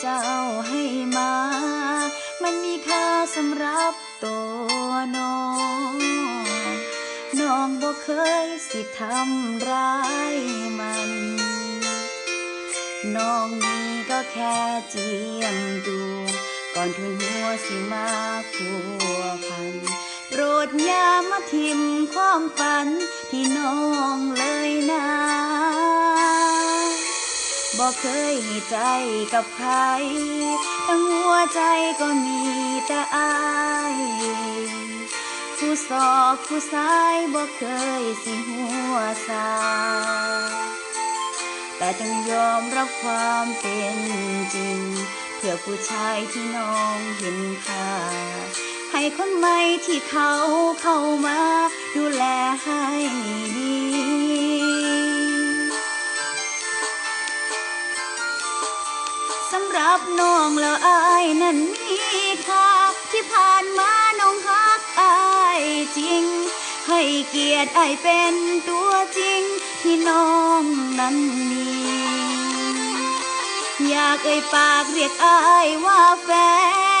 เจ้าให้มา มันมีค่าสำหรับตัวน้อง น้องบ่เคยสิทำร้ายมัน น้องนี่ก็แค่เจียมดูก่อนทุนหัวสิมาพัวพัน โปรดอย่ามาทิมความฝันที่น้องเลยนะ บอกเคยให้ใจกับใคร ทั้งหัวใจก็มีแต่อายผู้สอบผู้สายบอกเคยสิหัวสาแต่ต้องยอมรับความเป็นจริง เพื่อผู้ชายที่น้องเห็นค่าให้คนใหม่ที่เขาเข้ามา ดูแลให้ดี รับน้องแล้วอายนั้นมีค่าที่ผ่านมาน้องฮักอายจริง ให้เกียรติอายเป็นตัวจริงที่น้องนั้นมี อยากเอ่ยปากเรียกอายว่าแฟ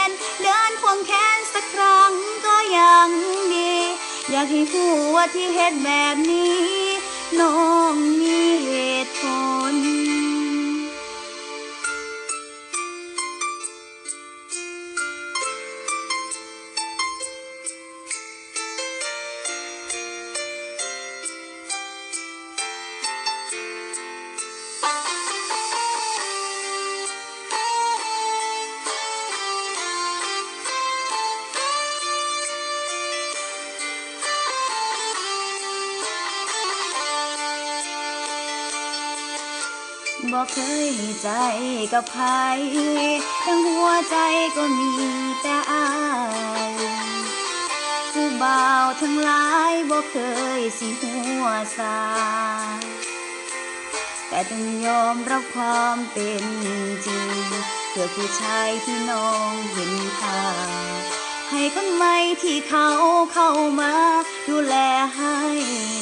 น เดินควงแขนสักครั้งก็ยังดี อยากให้ผู้ว่าที่เฮ็ดแบบนี้ น้องมีเหตุ บอกเคยใจกับใครทั้งหัวใจก็มีแต่อายผู้บ่าวทั้งหลายบอกเคยสิหัวสาแต่ต้องยอมรับความเป็นจริงเพื่อผู้ชายที่น้องเห็นค่าให้คนใหม่ที่เขาเข้ามา ดูแลให้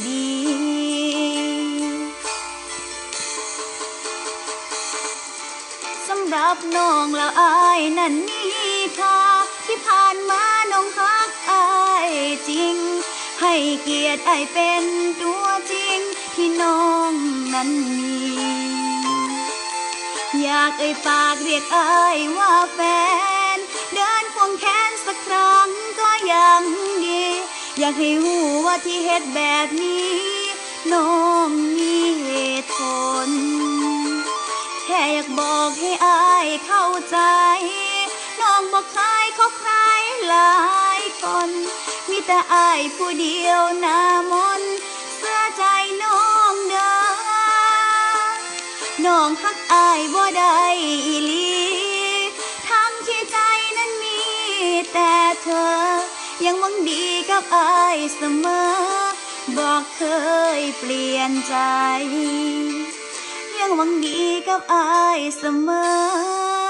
ดีับน้องแล้วอายนั้นมีค่าที่ผ่านมาน้องฮักอายจริง ให้เกียรติอายเป็นตัวจริง ที่น้องนั้นมี อยากเอ่ยปากเรียกอายว่าแฟน เดินควงแขนสักครั้งก็ยังดี อยากให้รู้ว่าที่เฮ็ดแบบนี้ น้องมีเหตุผลแค่อยากบอกให้ บอกใครเขาใครหลายคนมีแต่อายผู้เดียวหน้ามนเสื้อใจน้องเด้อน้องฮักอายบ่ได้อีหลีทั้งที่ใจนั้นมีแต่เธอ ยังหวังดีกับอายเสมอ บอกเคยเปลี่ยนใจ ยังหวังดีกับอายเสมอ